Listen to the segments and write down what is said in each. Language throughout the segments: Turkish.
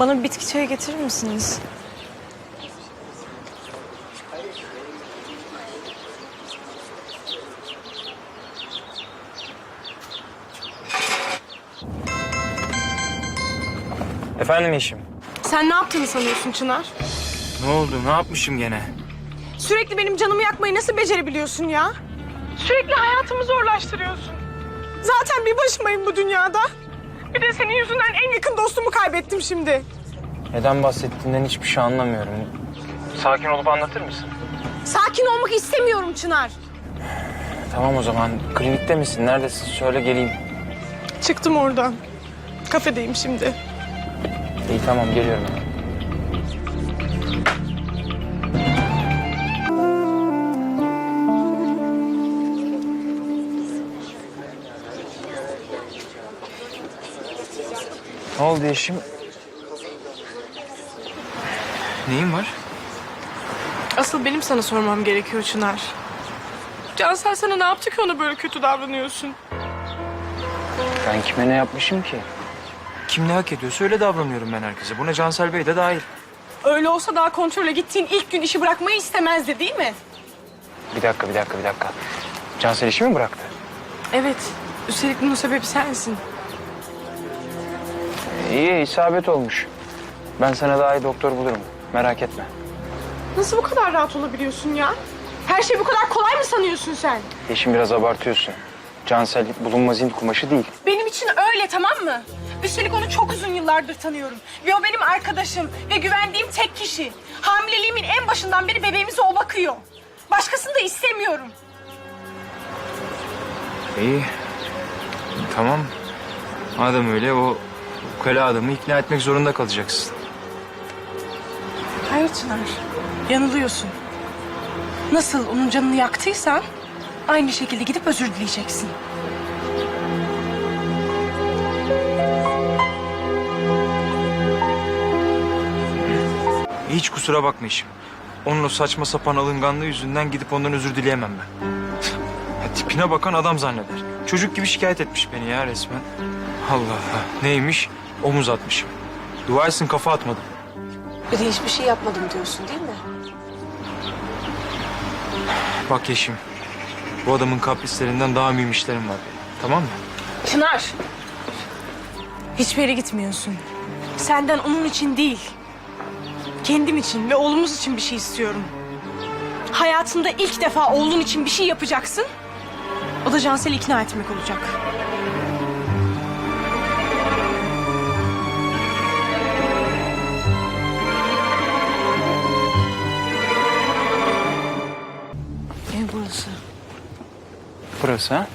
Bana bir bitki çayı getirir misiniz? Efendim Yeşim. Sen ne yaptığını sanıyorsun Çınar? Ne oldu? Ne yapmışım gene? Sürekli benim canımı yakmayı nasıl becerebiliyorsun ya? Sürekli hayatımı zorlaştırıyorsun. Zaten bir başımayım bu dünyada. Bir de senin yüzünden en yakın dostumu kaybettim şimdi. Neden bahsettiğinden hiçbir şey anlamıyorum. Sakin olup anlatır mısın? Sakin olmak istemiyorum Çınar. Tamam o zaman. Klinikte misin? Neredesin? Söyle geleyim. Çıktım oradan. Kafedeyim şimdi. İyi tamam geliyorum Ne oldu Yeşim? Neyin var? Asıl benim sana sormam gerekiyor Çınar. Cansel sana ne yaptı ki ona böyle kötü davranıyorsun? Ben kime ne yapmışım ki? Kim ne hak ediyorsa öyle davranıyorum ben herkese. Buna Cansel Bey de dahil. Öyle olsa daha kontrole gittiğin ilk gün işi bırakmayı istemezdi değil mi? Bir dakika, bir dakika, bir dakika. Cansel işi mi bıraktı? Evet. Üstelik bunun sebebi sensin. İyi, isabet olmuş. Ben sana daha iyi doktor bulurum. Merak etme. Nasıl bu kadar rahat olabiliyorsun ya? Her şey bu kadar kolay mı sanıyorsun sen? Yeşim biraz abartıyorsun. Cansel bulunmaz int kumaşı değil. Benim için öyle tamam mı? Üstelik onu çok uzun yıllardır tanıyorum. Ve o benim arkadaşım ve güvendiğim tek kişi. Hamileliğimin en başından beri bebeğimize o bakıyor. Başkasını da istemiyorum. İyi. Tamam. Madem öyle o ukala adamı ikna etmek zorunda kalacaksın. Hayır Çınar, yanılıyorsun. Nasıl onun canını yaktıysan aynı şekilde gidip özür dileyeceksin. Hiç kusura bakma Yeşim. Onun o saçma sapan alınganlığı yüzünden gidip ondan özür dileyemem ben. Ya, tipine bakan adam zanneder. Çocuk gibi şikayet etmiş beni ya resmen. Allah Allah. Neymiş? Omuz atmışım. Dua etsin kafa atmadım. Bir de hiçbir şey yapmadım diyorsun değil mi? Bak Yeşim. Bu adamın kaprislerinden daha mühim işlerim var. Tamam mı? Çınar. Hiçbir yere gitmiyorsun. Senden onun için değil. Kendim için ve oğlumuz için bir şey istiyorum. Hayatında ilk defa oğlun için bir şey yapacaksın. O da Cansel'i ikna etmek olacak. Burası. Burası ha?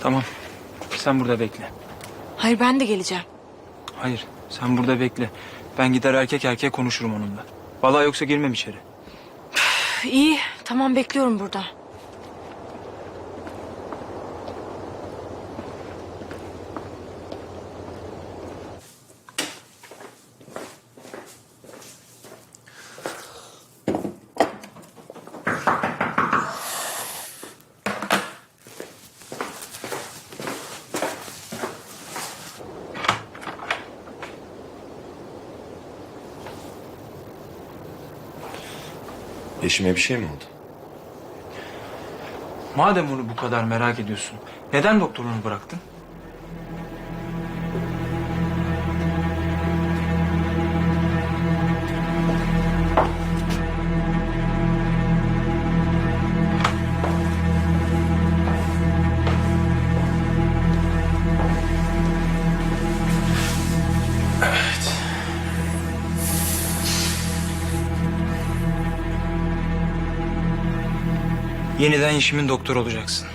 Tamam. Sen burada bekle. Hayır ben de geleceğim. Hayır, sen burada bekle. Ben gider erkek erkeğe konuşurum onunla. Vallahi yoksa girmem içeri. İyi tamam bekliyorum burada. Eşime bir şey mi oldu? Madem onu bu kadar merak ediyorsun, neden doktorluğunu bıraktın? Yeniden işimin doktor olacaksın.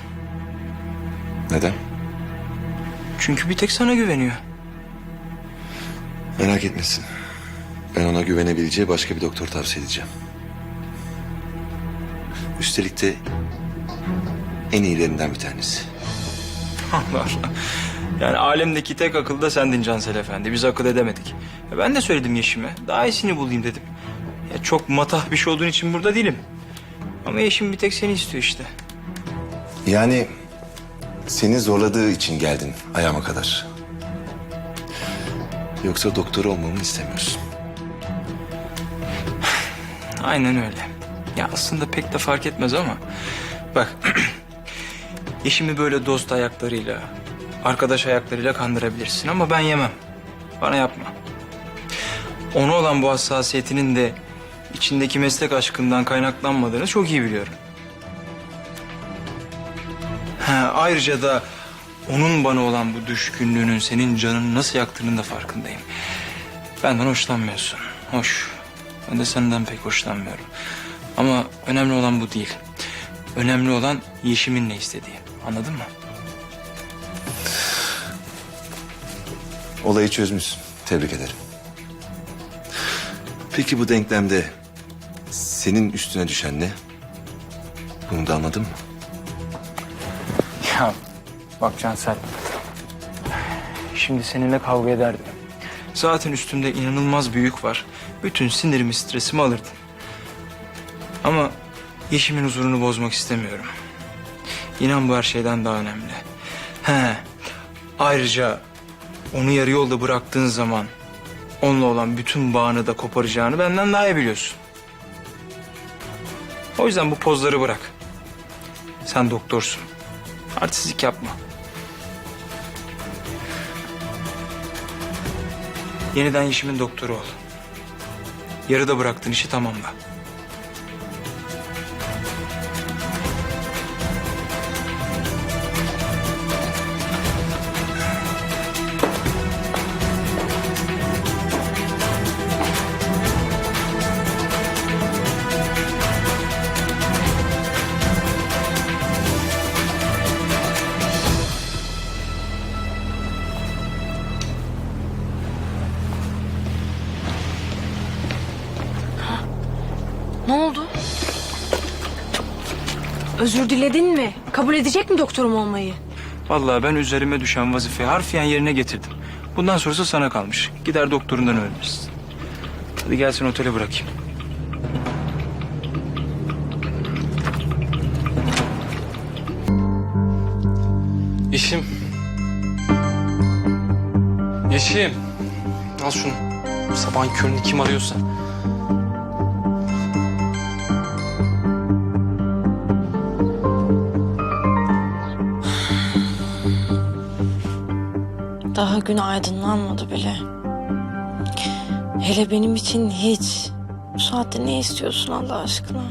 Neden? Çünkü bir tek sana güveniyor. Merak etmesin. Ben ona güvenebileceği başka bir doktor tavsiye edeceğim. Üstelik de en iyilerinden bir tanesi. Allah Allah. Yani alemdeki tek akıl da sendin Cansel Efendi. Biz akıl edemedik. Ya ben de söyledim Yeşim'e. Daha iyisini bulayım dedim. Ya çok matah bir şey olduğun için burada değilim. Ama Yeşim bir tek seni istiyor işte. Yani seni zorladığı için geldin ayağıma kadar. Yoksa doktor olmamı istemiyorsun. Aynen öyle. Ya aslında pek de fark etmez ama bak eşimi böyle dost ayaklarıyla, arkadaş ayaklarıyla kandırabilirsin ama ben yemem. Bana yapma. Ona olan bu hassasiyetinin de içindeki meslek aşkından kaynaklanmadığını çok iyi biliyorum. Ha, ayrıca da onun bana olan bu düşkünlüğünün senin canını nasıl yaktığının da farkındayım. Benden hoşlanmıyorsun. Hoş. Ben de senden pek hoşlanmıyorum. Ama önemli olan bu değil. Önemli olan Yeşim'in ne istediği. Anladın mı? Olayı çözmüşsün. Tebrik ederim. Peki bu denklemde senin üstüne düşen ne? Bunu da anladın mı? Ya bak Cansel. Şimdi seninle kavga ederdim. Zaten üstümde inanılmaz bir yük var. Bütün sinirimi, stresimi alırdın. Ama Yeşim'in huzurunu bozmak istemiyorum. İnan bu her şeyden daha önemli. He. Ayrıca onu yarı yolda bıraktığın zaman onunla olan bütün bağını da koparacağını benden daha iyi biliyorsun. O yüzden bu pozları bırak. Sen doktorsun. Artistlik yapma. Yeniden Yeşim'in doktoru ol. Yarıda bıraktığın işi tamamla. Özür diledin mi? Kabul edecek mi doktorum olmayı? Vallahi ben üzerime düşen vazifeyi harfiyen yerine getirdim. Bundan sonrası sana kalmış. Gider doktorundan öğrenirsin. Hadi gelsin otele bırakayım. Yeşim. Yeşim. Al şunu. Sabahın köründe kim arıyorsa. Daha gün aydınlanmadı bile. Hele benim için hiç. Bu saatte ne istiyorsun Allah aşkına?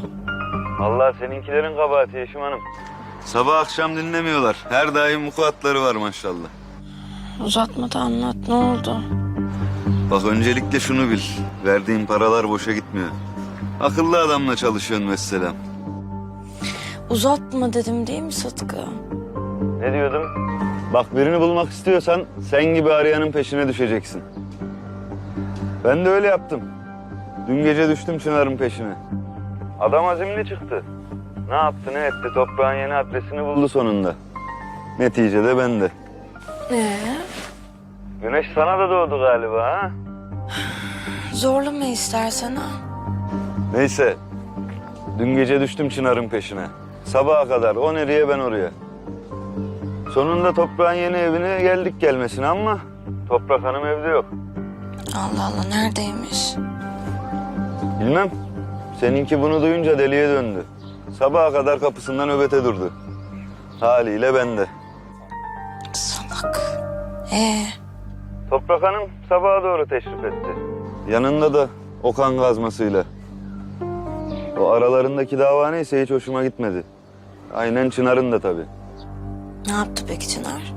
Allah seninkilerin kabahati Yeşim Hanım. Sabah akşam dinlemiyorlar. Her daim mukuatları var maşallah. Uzatma da anlat ne oldu? Bak öncelikle şunu bil. Verdiğin paralar boşa gitmiyor. Akıllı adamla çalışıyorsun mesela. Uzatma dedim değil mi Sıtkı? Ne diyordum? Bak birini bulmak istiyorsan sen gibi arayanın peşine düşeceksin. Ben de öyle yaptım. Dün gece düştüm Çınar'ın peşine. Adam azimli çıktı. Ne yaptı ne etti toprağın yeni adresini buldu sonunda. Neticede ben de. Ee, Güneş sana da doğdu galiba ha? zorlama istersen ha. Neyse. Dün gece düştüm Çınar'ın peşine. Sabaha kadar o nereye ben oraya. Sonunda toprağın yeni evine geldik gelmesine ama Toprak Hanım evde yok. Allah Allah neredeymiş? Bilmem. Seninki bunu duyunca deliye döndü. Sabaha kadar kapısından nöbete durdu. Haliyle ben de. Salak. Ee, Toprak Hanım sabaha doğru teşrif etti. Yanında da Okan kazmasıyla. O aralarındaki dava neyse hiç hoşuma gitmedi. Aynen Çınar'ın da tabii. Ne yaptı peki Çınar?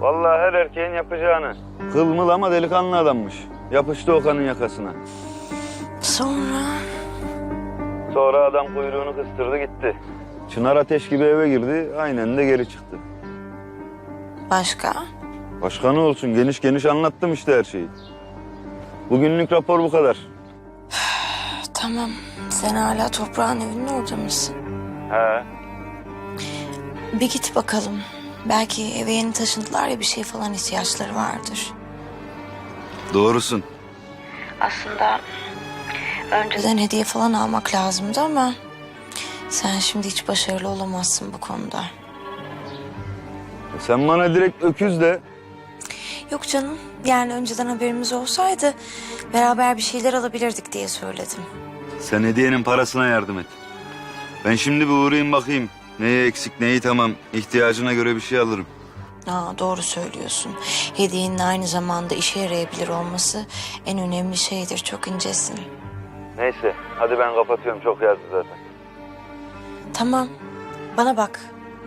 Vallahi her erkeğin yapacağını. Kılmıl ama delikanlı adammış. Yapıştı Okan'ın yakasına. Sonra? Sonra adam kuyruğunu kıstırdı gitti. Çınar ateş gibi eve girdi, aynen de geri çıktı. Başka? Başka ne olsun, geniş geniş anlattım işte her şeyi. Bugünlük rapor bu kadar. Tamam. Sen hala toprağın evinin orada mısın? He. Bir git bakalım. Belki eve yeni taşındılar ya bir şey falan ihtiyaçları vardır. Doğrusun. Aslında önceden hediye falan almak lazımdı ama sen şimdi hiç başarılı olamazsın bu konuda. Sen bana direkt öküz de Yok canım. Yani önceden haberimiz olsaydı beraber bir şeyler alabilirdik diye söyledim. Sen hediyenin parasına yardım et. Ben şimdi bir uğrayayım bakayım. Neyi eksik neyi tamam. İhtiyacına göre bir şey alırım. Aa, doğru söylüyorsun. Hediyenin aynı zamanda işe yarayabilir olması en önemli şeydir. Çok incesin. Neyse hadi ben kapatıyorum çok yazdı zaten. Tamam. Bana bak.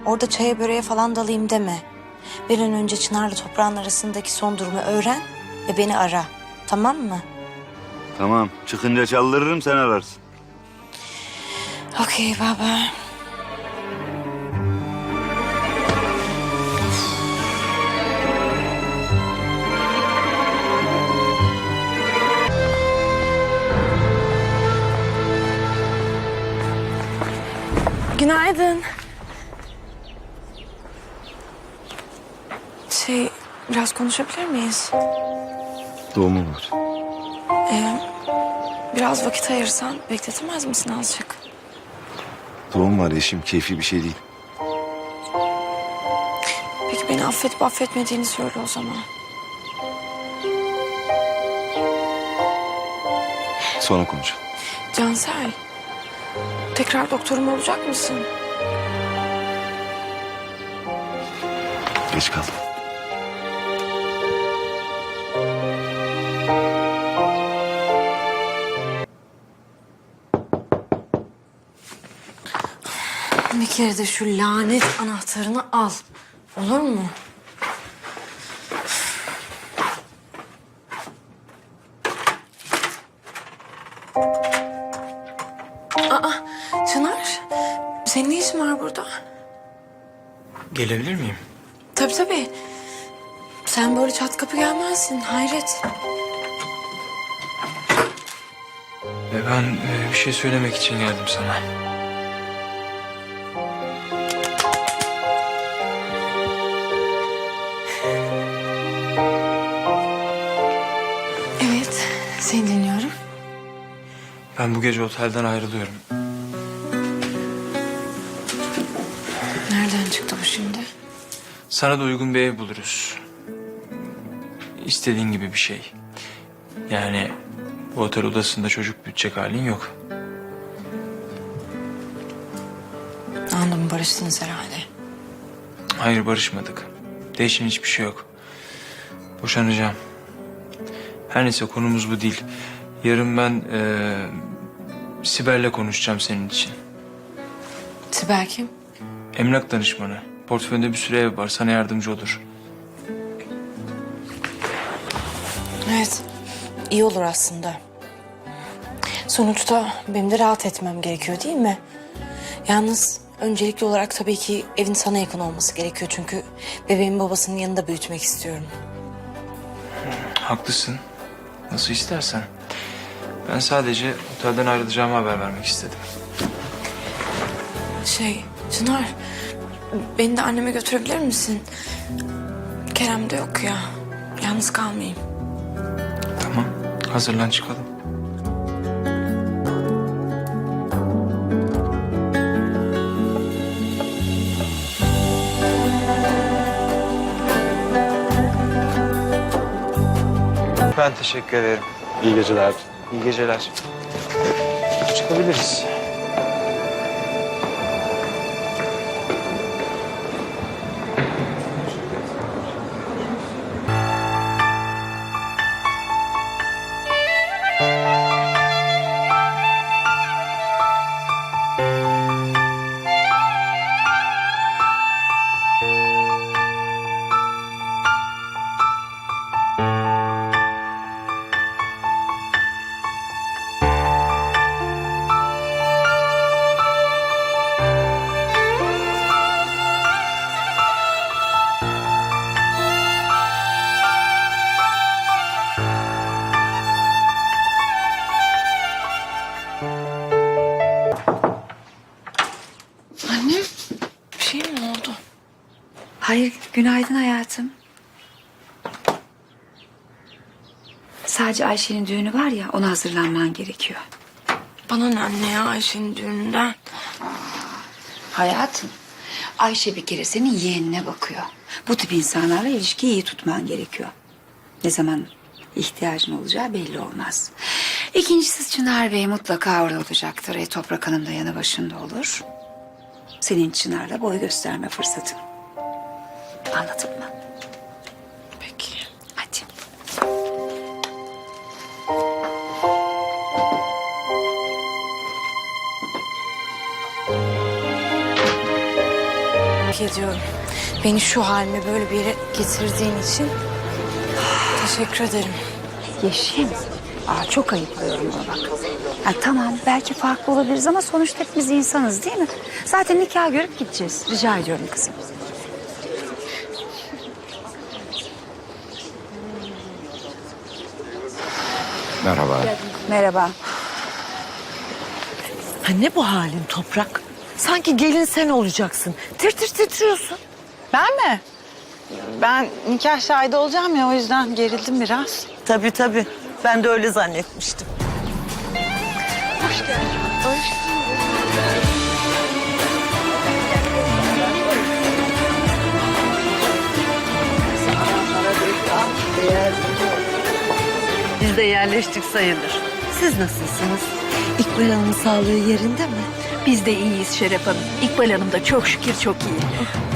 Orada çaya böreğe falan dalayım deme. Bir an önce Çınar'la toprağın arasındaki son durumu öğren ve beni ara. Tamam mı? Tamam çıkınca çaldırırım sen ararsın. Okey baba. Günaydın. Şey, biraz konuşabilir miyiz? Doğumu var. Ee, biraz vakit ayırsan bekletemez misin azıcık? Doğum var eşim. Keyfi bir şey değil. Peki beni affedip affetmediğini söyle o zaman. Sonra konuşalım. Cansel, tekrar doktorum olacak mısın? Geç kaldım. Bir kere de şu lanet anahtarını al. Olur mu? Aa. Senin ne işin var burada? Gelebilir miyim? Tabii tabii. Sen böyle çat kapı gelmezsin. Hayret. E, ben e, bir şey söylemek için geldim sana. Evet, seni dinliyorum. Ben bu gece otelden ayrılıyorum. Sana da uygun bir ev buluruz. İstediğin gibi bir şey. Yani bu otel odasında çocuk büyütecek halin yok. Anladım, barıştınız herhalde. Hayır barışmadık. Değişen hiçbir şey yok. Boşanacağım. Her neyse konumuz bu değil. Yarın ben eee Sibel'le konuşacağım senin için. Sibel kim? Emlak danışmanı. Portföyünde bir sürü ev var. Sana yardımcı olur. Evet, iyi olur aslında. Sonuçta benim de rahat etmem gerekiyor değil mi? Yalnız öncelikli olarak tabii ki evin sana yakın olması gerekiyor. Çünkü bebeğin babasının yanında büyütmek istiyorum. Haklısın. Nasıl istersen. Ben sadece otelden ayrılacağımı haber vermek istedim. Şey, Çınar, beni de anneme götürebilir misin? Kerem de yok ya, yalnız kalmayayım. Tamam. Hazırlan çıkalım. Ben teşekkür ederim. İyi geceler. İyi geceler. Çıkabiliriz. Annem, bir şey mi oldu? Hayır, günaydın hayatım. Sadece Ayşe'nin düğünü var ya, ona hazırlanman gerekiyor. Bana ne anne ya Ayşe'nin düğününden? Hayatım, Ayşe bir kere senin yeğenine bakıyor. Bu tip insanlarla ilişkiyi iyi tutman gerekiyor. Ne zaman ihtiyacın olacağı belli olmaz. İkincisi Çınar Bey mutlaka orada olacaktır. E, Toprak Hanım da yanı başında olur. Senin Çınar'la boy gösterme fırsatın. Anladın mı? Peki. Hadi. Teşekkür ediyorum. Beni şu halime böyle bir yere getirdiğin için teşekkür ederim. Yeşim. Aa, çok ayıplıyorum ona bak. Ha, tamam belki farklı olabiliriz ama sonuçta hepimiz insanız değil mi? Zaten nikah görüp gideceğiz. Rica ediyorum kızım. Merhaba. Merhaba. Ha ne bu halin toprak? Sanki gelin sen olacaksın. Tir tir titriyorsun. Ben mi? Ben nikah şahidi olacağım ya o yüzden gerildim biraz. Tabii tabii. Ben de öyle zannetmiştim. Biz de yerleştik sayılır. Siz nasılsınız? İkbal Hanım'ın sağlığı yerinde mi? Biz de iyiyiz Şeref Hanım. İkbal Hanım da çok şükür çok iyi.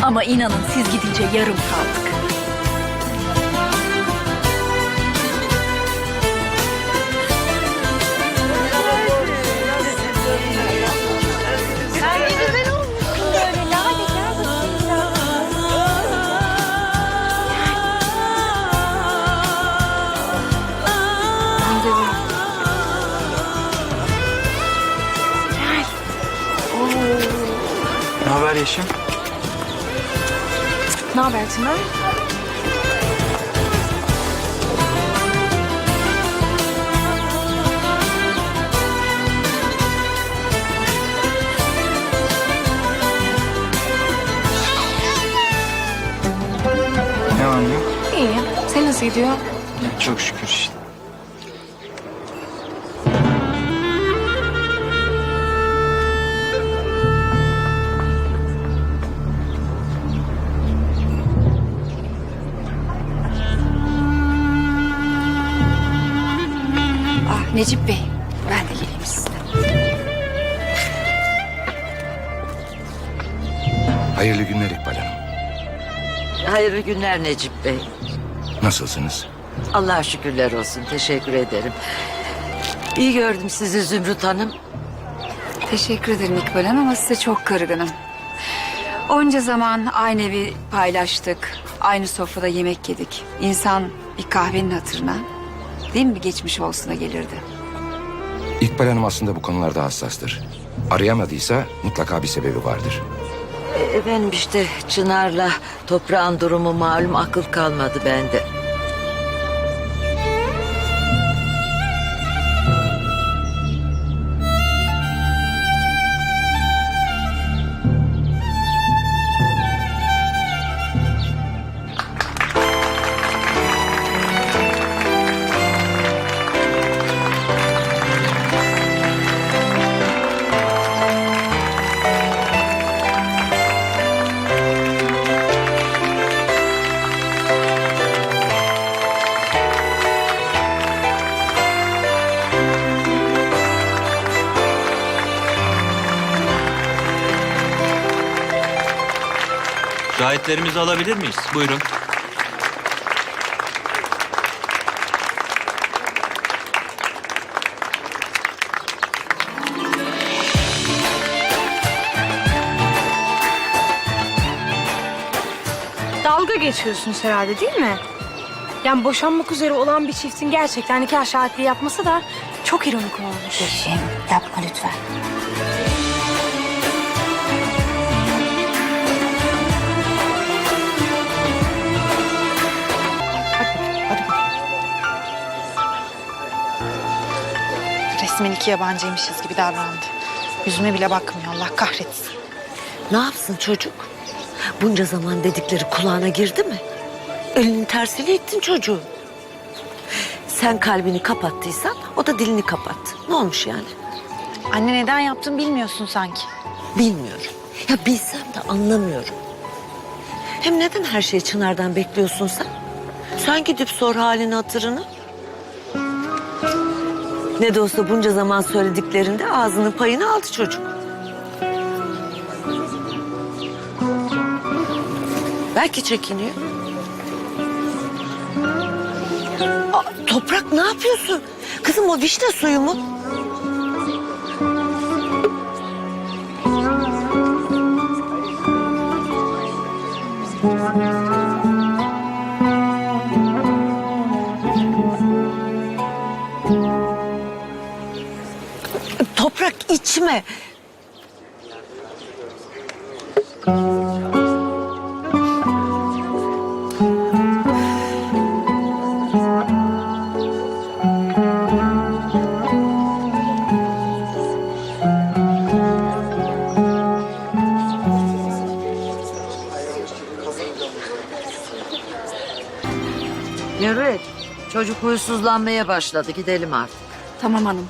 Ama inanın siz gidince yarım kaldık. Haber Yeşim? Ne haber Çınar? Ne var ne yok? İyi. Sen nasıl gidiyor? Ya çok şükür işte. Necip Bey. Ben de geleyim sizinle. Hayırlı günler İkbal Hanım. Hayırlı günler Necip Bey. Nasılsınız? Allah'a şükürler olsun. Teşekkür ederim. İyi gördüm sizi Zümrüt Hanım. Teşekkür ederim İkbal Hanım ama size çok kırgınım. Onca zaman aynı evi paylaştık. Aynı sofrada yemek yedik. İnsan bir kahvenin hatırına değil mi geçmiş olsuna gelirdi. İkbal Hanım aslında bu konularda hassastır. Arayamadıysa mutlaka bir sebebi vardır. E, Efendim işte Çınar'la toprağın durumu malum akıl kalmadı bende. Şahitlerimizi alabilir miyiz? Buyurun. Dalga geçiyorsunuz herhalde değil mi? Yani boşanmak üzere olan bir çiftin gerçekten nikah şahitliği yapması da çok ironik olmuş. Yeşim yapma lütfen. Resmen iki yabancıymışız gibi davrandı. Yüzüme bile bakmıyor Allah kahretsin. Ne yapsın çocuk? Bunca zaman dedikleri kulağına girdi mi? Elinin tersiyle ettin çocuğu. Sen kalbini kapattıysan o da dilini kapattı. Ne olmuş yani? Anne neden yaptım bilmiyorsun sanki. Bilmiyorum. Ya bilsem de anlamıyorum. Hem neden her şeyi Çınar'dan bekliyorsun sen? Sen gidip sor halini hatırını. Ne de olsa bunca zaman söylediklerinde ağzının payını aldı çocuk. Belki çekiniyor. Aa, toprak ne yapıyorsun? Kızım o vişne suyu mu? Toprak içme. Yürü. Çocuk huysuzlanmaya başladı. Gidelim artık. Tamam hanım.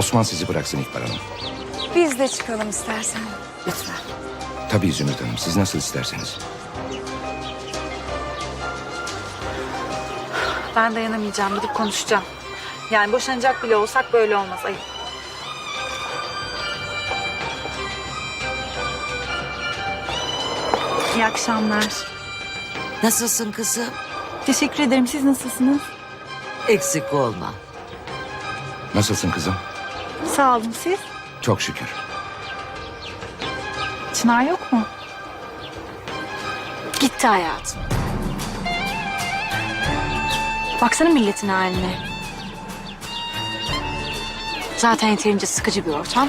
Osman sizi bıraksın İkbal Hanım. Biz de çıkalım istersen. Lütfen. Tabii Zümrüt Hanım siz nasıl isterseniz. Ben dayanamayacağım. Gidip konuşacağım. Yani boşanacak bile olsak böyle olmaz. Ayıp. İyi akşamlar. Nasılsın kızım? Teşekkür ederim. Siz nasılsınız? Eksik olma. Nasılsın kızım? Sağ olun siz. Çok şükür. Çınar yok mu? Gitti hayatım. Baksana milletin haline. Zaten yeterince sıkıcı bir ortam.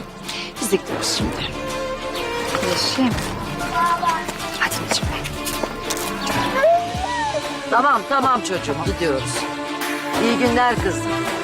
Biz de gidiyoruz şimdi. Yeşim. Hadi Necip Bey. Tamam tamam çocuğum gidiyoruz. İyi günler kızım.